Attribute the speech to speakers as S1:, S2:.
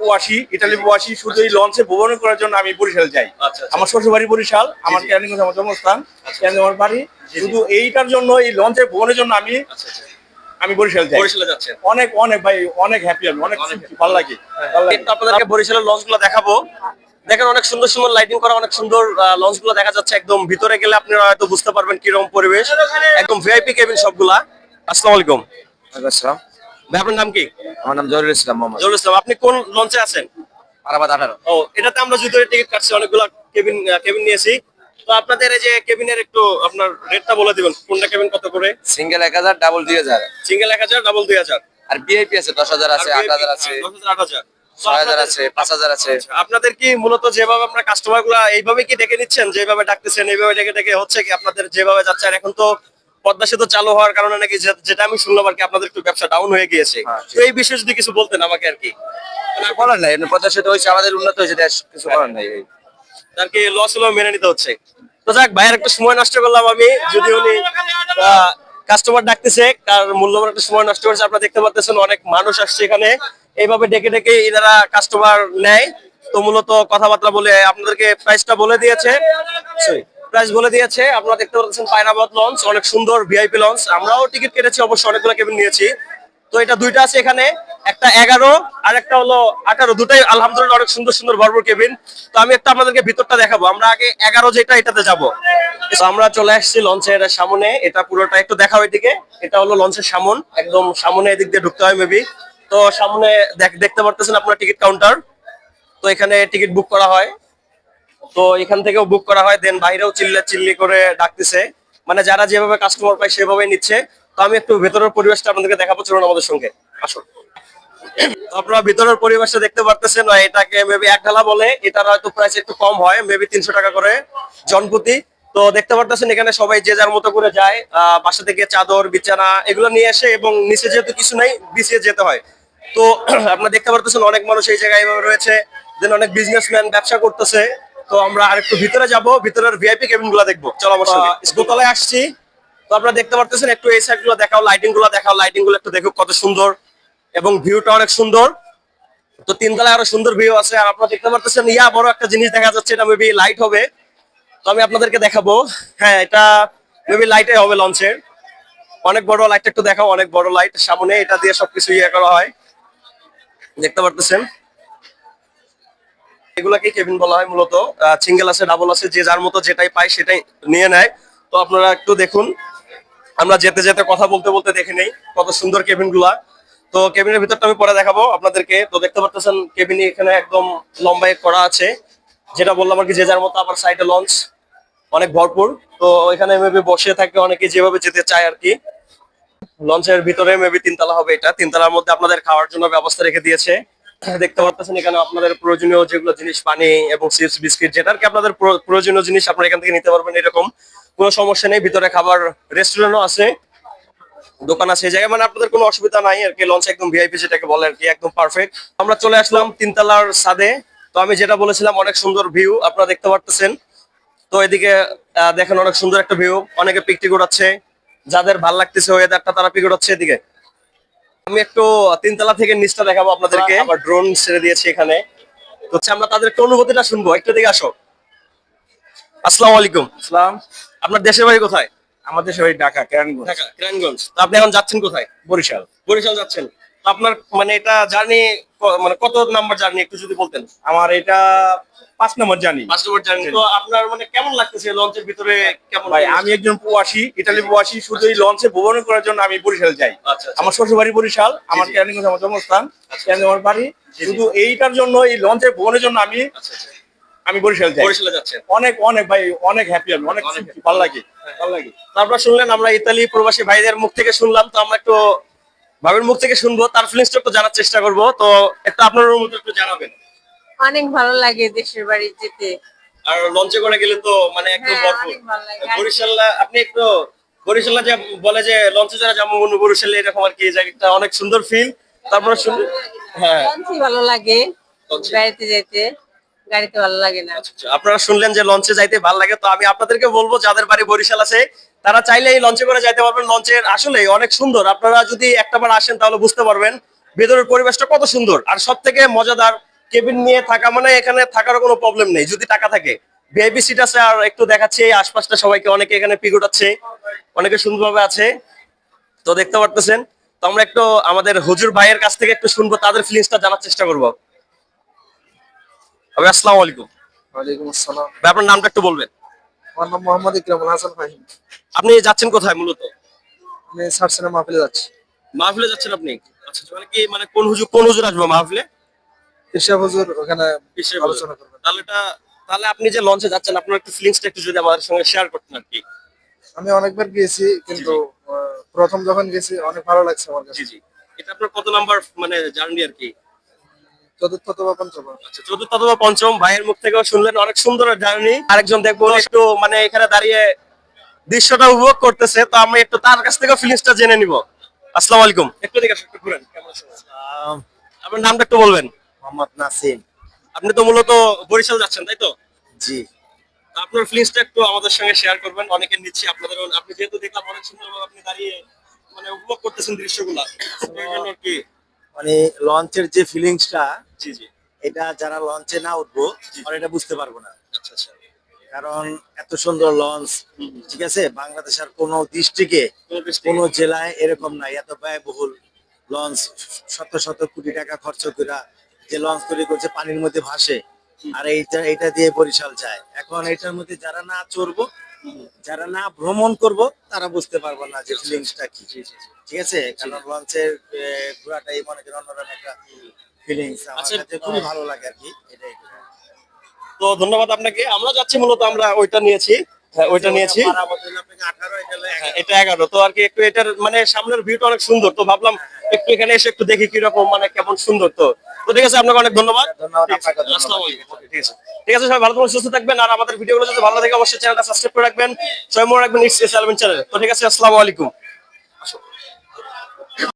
S1: প্রবাসী ইটালি প্রবাসী শুধু এই লঞ্চে ভ্রমণ করার জন্য আমি বরিশাল যাই।
S2: আচ্ছা, আচ্ছা।
S1: আমার শ্বশুর বাড়ি বরিশাল আমার আমার জন্মস্থান
S2: আচ্ছা।
S1: আমার বাড়ি।
S2: জি, জি।
S1: শুধু এইটার জন্য এই লঞ্চে ভ্রমণের জন্য আমি
S2: আচ্ছা আচ্ছা।
S1: আমি বরিশাল যাই।
S2: বরিশালে যাচ্ছেন?
S1: অনেক অনেক ভাই অনেক হ্যাপি আমি অনেক ভালো লাগে
S2: একটু আপনাদেরকে বরিশালের লঞ্চগুলো দেখাবো। দেখেন অনেক সুন্দর সুন্দর লাইটিং করা অনেক সুন্দর লঞ্চগুলো দেখা যাচ্ছে একদম ভিতরে গেলে আপনারা হয়তো বুঝতে পারবেন কীরকম পরিবেশ। একদম ভিআইপি কেবিন সবগুলা। আসসালামু আলাইকুম।
S3: আসসালাম।
S2: ভাই আপনার নাম কি?
S3: আমার নাম জহিরুল ইসলাম মোহাম্মদ।
S2: জহুরুল ইসলাম আপনি কোন লঞ্চে আছেন?
S3: আরাবাদ আঠারো।
S2: ও এটাতে আমরা যুদ্ধ টিকিট কাটছি অনেকগুলো কেবিন কেবিন নিয়েছি। তো আপনাদের এই যে কেবিনের একটু আপনার রেটটা বলে দিবেন কোনটা কেবিন কত করে?
S3: সিঙ্গেল এক হাজার ডাবল দুই হাজার।
S2: সিঙ্গেল এক হাজার ডাবল দুই হাজার।
S3: আর বিআইপি আছে দশ হাজার আছে আট হাজার আছে।
S2: আট হাজার। তো
S3: ছয় হাজার
S2: আপনাদের-
S3: আছে পাঁচ হাজার আছে।
S2: আচ্ছা, আপনাদের কি মূলত যেভাবে আপনার কাস্টমারগুলা এইভাবে কি ডেকে নিচ্ছেন? যেভাবে ডাকতেছেন এইভাবে ডেকে ডেকে হচ্ছে কি আপনাদের যেভাবে যাচ্ছে আর এখন তো পদ্মা সেতু চালু হওয়ার কারণে নাকি যেটা আমি শুনলাম আর কি আপনাদের একটু ব্যবসা ডাউন হয়ে গিয়েছে।
S3: হ্যাঁ,
S2: তো এই বিষয়ে যদি কিছু বলতেন আমাকে আর কি।
S3: করার নাই। পঞ্চাশ সাথে হয়েছে আমাদের উন্নত হয়েছে দেশ কিছু করার নাই।
S2: আর কি লস হলেও মেনে নিতে হচ্ছে। তো যাক ভাইয়ের একটা সময় নষ্ট করলাম আমি। যদি উনি কাস্টমার ডাকতেছে কার মূল্যবান একটা সময় নষ্ট করেছে আপনারা দেখতে পাচ্ছেন অনেক মানুষ আসছে এখানে। এইভাবে ডেকে ডেকে এনারা কাস্টমার নেয়। তো মূলত কথাবার্তা বলে আপনাদেরকে প্রাইসটা বলে দিয়েছে। প্রাইস বলে দিয়েছে। আপনারা দেখতে পাচ্ছেন পায়রাবাদ লঞ্চ অনেক সুন্দর ভিআইপি লঞ্চ আমরাও টিকিট কেটেছি, অবশ্য অনেকগুলো কেবিন নিয়েছি। তো এটা দুইটা আছে এখানে, একটা এগারো আর একটা হলো আঠারো। দুটাই আলহামদুলিল্লাহ অনেক সুন্দর সুন্দর, ভরপুর কেবিন তো আমি একটা আপনাদেরকে ভিতরটা দেখাবো। আমরা আগে এগারো যেটা, এটাতে যাব। আমরা চলে আসছি লঞ্চের সামনে। এটা পুরোটা একটু দেখাও এদিকে। এটা হলো লঞ্চের সামন। একদম সামনে এদিক দিয়ে ঢুকতে হয় মেবি তো সামনে দেখ- দেখতে পারতেছেন আপনার টিকিট কাউন্টার তো এখানে টিকিট বুক করা হয়। তো এখান থেকেও বুক করা হয় দেন বাইরেও চিল্লা চিল্লি করে ডাকতেছে। মানে যারা যেভাবে কাস্টমার পায় সেভাবে নিচ্ছে। তো আমি একটু ভেতরের পরিবেশটা আপনাদেরকে দেখাবো চলুন আমাদের সঙ্গে আসুন। আপনারা ভিতরের পরিবেশটা দেখতে পারতেছেন আর এটাকে মেবি এক ঢালা বলে এটার হয়তো প্রাইস একটু কম হয় মেবি তিনশো টাকা করে জনপ্রতি। তো দেখতে পারতেছেন এখানে সবাই যে যার মতো করে যায় আহ, বাসা থেকে চাদর বিছানা এগুলো নিয়ে আসে এবং নিচে যেহেতু কিছু নাই বিছিয়ে যেতে হয়। তো আপনারা দেখতে পারতেছেন অনেক মানুষ এই জায়গায় এভাবে রয়েছে দেন অনেক বিজনেসম্যান ব্যবসা করতেছে। তো আমরা আরেকটু ভিতরে যাব ভিতরের ভিআইপি কেবিনগুলো দেখব। চলো আমার দোতলায় আসছি। তো আপনারা দেখতে পারতেছেন একটু এই সাইডগুলো দেখাও লাইটিংগুলো দেখাও লাইটিংগুলো একটু দেখো কত সুন্দর এবং ভিউটা অনেক সুন্দর। তো তিনতলায় আরও সুন্দর ভিউ আছে। আর আপনারা দেখতে পারতেছেন ইয়া বড় একটা জিনিস দেখা যাচ্ছে এটা মেবি লাইট হবে। তো আমি আপনাদেরকে দেখাবো। হ্যাঁ এটা মেবি লাইটে হবে লঞ্চের অনেক বড় লাইট একটু দেখাও অনেক বড় লাইট সামনে এটা দিয়ে সবকিছু ইয়ে করা হয়। দেখতে পারতেছেন? এগুলাকে কেবিন বলা হয় মূলত। সিঙ্গেল আছে ডাবল আছে, যে যার মতো যেটাই পায় সেটাই নিয়ে নেয়। তো আপনারা একটু দেখুন। আমরা যেতে যেতে কথা বলতে বলতে দেখে নেই কত সুন্দর কেবিনগুলা। তো কেবিনের ভিতরটা আমি পরে দেখাবো আপনাদেরকে। তো দেখতে পাচ্ছেন কেবিন এখানে একদম লম্বাই করা আছে। যেটা বললাম আর কি, যে যার মতো আবার সাইডে লঞ্চ অনেক ভরপুর। তো এখানে মেবি বসে থাকে অনেকে যেভাবে যেতে চায় আর কি। লঞ্চের ভিতরে মেবি তিনতলা হবে এটা। তিনতলার মধ্যে আপনাদের খাওয়ার জন্য ব্যবস্থা রেখে দিয়েছে। দেখতে পাচ্ছেন এখানে আপনাদের প্রয়োজনীয় যেগুলো জিনিস, পানি এবং চিপস, বিস্কিট যেটা আর কি আপনাদের প্র- প্রয়োজনীয় জিনিস আপনারা এখান থেকে নিতে পারবেন এরকম। কোনো সমস্যা নেই, ভিতরে খাবার, রেস্টুরেন্টও আছে, দোকান আছে এই জায়গায়। মানে আপনাদের কোনো অসুবিধা নাই আর কি, লঞ্চ একদম ভিআইপি যেটাকে বলে আর কি, একদম পারফেক্ট আমরা চলে আসলাম তিনতলার সাদে তো আমি যেটা বলেছিলাম, অনেক সুন্দর ভিউ আপনারা দেখতে পারতেছেন। তো এদিকে দেখেন অনেক সুন্দর একটা ভিউ অনেকে পিকটিক উড়াচ্ছে, যাদের ভালো লাগতেছে ওয়েদারটা তারা পিক উড়াচ্ছে এদিকে। আমি একটু তিনতলা থেকে নিচটা দেখাবো আপনাদেরকে। আবার ড্রোন ছেড়ে দিয়েছি এখানে। তো হচ্ছে আমরা তাদের একটু অনুভূতিটা শুনব। একটু দিকে আসো। আসসালামু আলাইকুম।
S1: আসসালাম।
S2: আপনার দেশের বাড়ি কোথায়?
S1: আমার দেশের ভাই ঢাকা কেরানগঞ্জ।
S2: ঢাকা কিরানগঞ্জ। তো আপনি এখন যাচ্ছেন কোথায়?
S1: বরিশাল।
S2: বরিশাল যাচ্ছেন। আপনার মানে এটা জার্নি মানে কত নাম্বার জার্নি একটু যদি বলতেন?
S1: আমার এটা পাঁচ নম্বর জানি
S2: পাঁচ নম্বর জার্নি। তো আপনার মানে কেমন লাগতেছে লঞ্চের ভিতরে? কেমন
S1: ভাই আমি একজন প্রবাসী ইটালি প্রবাসী শুধু এই লঞ্চে ভ্রমণ করার জন্য আমি বরিশাল যাই।
S2: আচ্ছা আচ্ছা।
S1: আমার শ্বশুর বাড়ি বরিশাল আমার। কেরানীগঞ্জ আমার জন্মস্থান
S2: আচ্ছা।
S1: আমার বাড়ি। শুধু এইটার জন্য এই লঞ্চে ভ্রমণের জন্য আমি
S2: আচ্ছা আচ্ছা।
S1: আমি বরিশাল যাই।
S2: বরিশালে যাচ্ছেন।
S1: অনেক অনেক ভাই অনেক হ্যাপি আমি অনেক ভালো লাগে ভালো লাগে।
S2: তারপর শুনলেন আমরা ইতালি প্রবাসী ভাইদের মুখ থেকে শুনলাম তো আমরা একটু ভাবের মুখ থেকে শুনব তার ফিলিংসটা একটু জানার চেষ্টা করব। তো একটু আপনার অনুভূতি একটু জানাবেন।
S4: অনেক ভালো লাগে দেশের বাড়ি যেতে।
S2: আর লঞ্চে করে গেলে তো মানে একদম
S4: হ্যাঁ,
S2: ভরপুর
S4: লাগে।
S2: বরিশাল আপনি একটু বরিশাল যে বলে যে লঞ্চে যারা যেমন বরিশালে এরকম আর কি জায়গাটা অনেক সুন্দর ফিল তারপরে শুনলেন হ্যাঁ।
S4: লঞ্চই ভালো লাগে
S2: লঞ্চে।
S4: গাড়িতে যেতে। গাড়িতে ভালো লাগে না।
S2: আচ্ছা, আপনারা শুনলেন যে লঞ্চে যাইতে ভালো লাগে তো আমি আপনাদেরকে বলব যাদের বাড়ি বরিশাল আছে তারা চাইলে এই লঞ্চে করে যাইতে পারবেন। লঞ্চের আসলে অনেক সুন্দর। আপনারা যদি একটাবার আসেন তাহলে বুঝতে পারবেন ভেতরের পরিবেশটা কত সুন্দর। আর সব থেকে মজাদার কেবিন নিয়ে থাকা মানে এখানে থাকার কোনো প্রবলেম নেই যদি টাকা থাকে। ভিআইপি সিট আছে আর একটু দেখাচ্ছে এই আশপাশটা সবাইকে অনেকে এখানে পিক উঠাচ্ছে অনেকে সুন্দরভাবে আছে। তো দেখতে পারতেছেন তো আমরা একটু আমাদের হুজুর ভাইয়ের কাছ থেকে একটু শুনব তাদের ফিলিংসটা জানার চেষ্টা করব। আসসালামু আলাইকুম।
S5: ওয়ালাইকুম আসসালাম।
S2: ভাই আপনার নামটা একটু বলবেন।
S5: আমার নাম মোহাম্মদ ইকরামুল হাসান ফাহিম।
S2: আপনি যাচ্ছেন কোথায় মূলত?
S5: আমি সার সিনেমা মাহফিলে যাচ্ছি।
S2: মাহফিলে যাচ্ছেন আপনি? আচ্ছা মানে কি মানে কোন হুজুর কোন হুজুর আসবে মাহফিলে?
S5: ঈর্ষা হুজুর ওখানে আলোচনা করবেন
S2: তাহলে এটা তাহলে আপনি যে লঞ্চে যাচ্ছেন আপনার একটু ফিলিংসটা একটু যদি আমাদের সঙ্গে শেয়ার করতেন আর কি।
S5: আমি অনেকবার গিয়েছি কিন্তু প্রথম যখন গেছি অনেক ভালো লাগছে আমার কাছে।
S2: জি জি। এটা আপনার কত নাম্বার মানে জার্নি আর কি?
S5: চতুর্থ অথবা পঞ্চম।
S2: আচ্ছা চতুর্থ অথবা পঞ্চম ভাইয়ের মুখ থেকেও শুনলেন অনেক সুন্দর জার্নি। আরেকজন দেখব একটু মানে এখানে দাঁড়িয়ে দৃশ্যটা উপভোগ করতেছে তো আমি একটু তার কাছ থেকে ফিলিংসটা জেনে নিব। আসসালামু আলাইকুম। একটু দিকে একটু ঘুরেন কেমন আছেন? আপনার নামটা একটু বলবেন।
S3: মোহাম্মদ নাসিম।
S2: আপনি তো মূলত বরিশাল যাচ্ছেন তাই তো?
S3: জি।
S2: আপনার ফিলিংসটা একটু আমাদের সঙ্গে শেয়ার করবেন অনেকে নিচ্ছি আপনাদের আপনি যেহেতু দেখলাম অনেক সুন্দরভাবে আপনি দাঁড়িয়ে মানে উপভোগ করতেছেন দৃশ্যগুলা কি।
S6: মানে লঞ্চের যে ফিলিংসটা
S2: জি জি।
S6: এটা যারা লঞ্চে না উঠবো এটা বুঝতে পারব না।
S2: আচ্ছা আচ্ছা।
S6: কারণ এত সুন্দর লঞ্চ ঠিক আছে? বাংলাদেশের কোনো ডিস্ট্রিক্টে
S2: কোনো
S6: জেলায় এরকম নাই। এত ব্যয়বহুল লঞ্চ শত শত কোটি টাকা খরচ করে যে লঞ্চ তৈরি করছে পানির মধ্যে ভাসে। আর এইটা এটা দিয়ে বরিশাল যায়। এখন এটার মধ্যে যারা না চড়বো যারা না ভ্রমণ করব তারা বুঝতে পারব না যে ফিলিংসটা কি। ঠিক আছে? কারণ লঞ্চের ঘোরাটাই মনে করেন অন্যরকম একটা ফিলিংস আমার
S2: আচ্ছা,
S6: কাছে খুবই ভালো লাগে আর কি এটাই
S2: তো। ধন্যবাদ আপনাকে। আমরা যাচ্ছি মূলত আমরা ওইটা নিয়েছি হ্যাঁ, ওইটা নিয়েছি।
S6: বারাবত হলো আপনাকে 18 এটা হলো
S2: হ্যাঁ, এটা এগারো। তো আর কি একটু এটার মানে সামনের ভিউটা অনেক সুন্দর। তো ভাবলাম একটু এখানে এসে একটু দেখি কীরকম মানে কেমন সুন্দর তো। তো ঠিক আছে আপনাকে অনেক ধন্যবাদ। ঠিক আছে, ঠিক সবাই ভালো থাকবেন সুস্থ থাকবেন। আর আমাদের ভিডিওগুলো যদি ভালো লাগে অবশ্যই চ্যানেলটা সাবস্ক্রাইব করে রাখবেন। সবাই মনে রাখবেন ইটস এস চ্যানেল তো ঠিক আছে আসসালামু আলাইকুম।